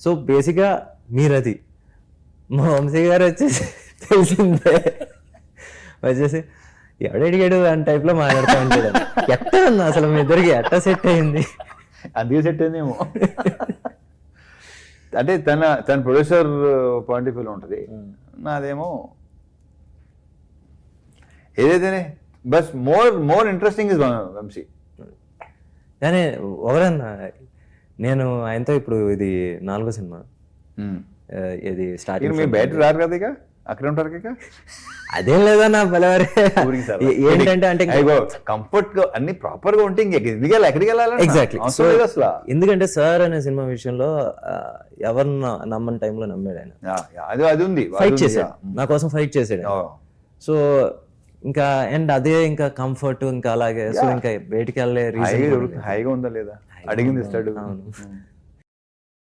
So బేసిక్గా మీరది. మా వంశీ గారు వచ్చేసి తెలిసిందే. వచ్చేసి ఎవడు అడిగాడు అని టైప్లో మాట్లాడుతూ ఉంటాడు. ఎట్ట అన్న అసలు మీ ఇద్దరికి? ఎట్ట సెట్ అయింది? అందుకే సెట్ అయిందేమో. అంటే తన తన ప్రొడ్యూసర్ పాయింట్ ఆఫ్ వ్యూలో ఉంటుంది. నాదేమో ఏదైతేనే bus more more interesting is Vamshi. కానీ ఎవరన్నా నేను ఆయనతో ఇప్పుడు ఇది నాలుగో సినిమా. ఇది స్టార్టింగ్ మీరు బయట రారు కదా ఇక? అక్కడే ఉంటారు ఇక? అదేం లేదన్నా బలవారే ఏంటంటే అంటే కంఫర్ట్గా అన్ని ప్రాపర్గా ఉంటే ఇంక ఎక్కడికి వెళ్ళాలి ఎగ్జాక్ట్లీ అసలు. ఎందుకంటే సార్ అనే సినిమా విషయంలో న- నమ్మని టైంలో నమ్మాడు ఆయన. అది అది ఉంది ఫైట్ చేశాడు. నా కోసం ఫైట్ చేశాడు. సో ఇంకా అండ్ అదే ఇంకా కంఫర్ట్ ఇంకా అలాగే. సో ఇంకా బయటికి వెళ్ళే రీజన్ హాయిగా ఉందా లేదా? అడిగింది ఇస్తాడు.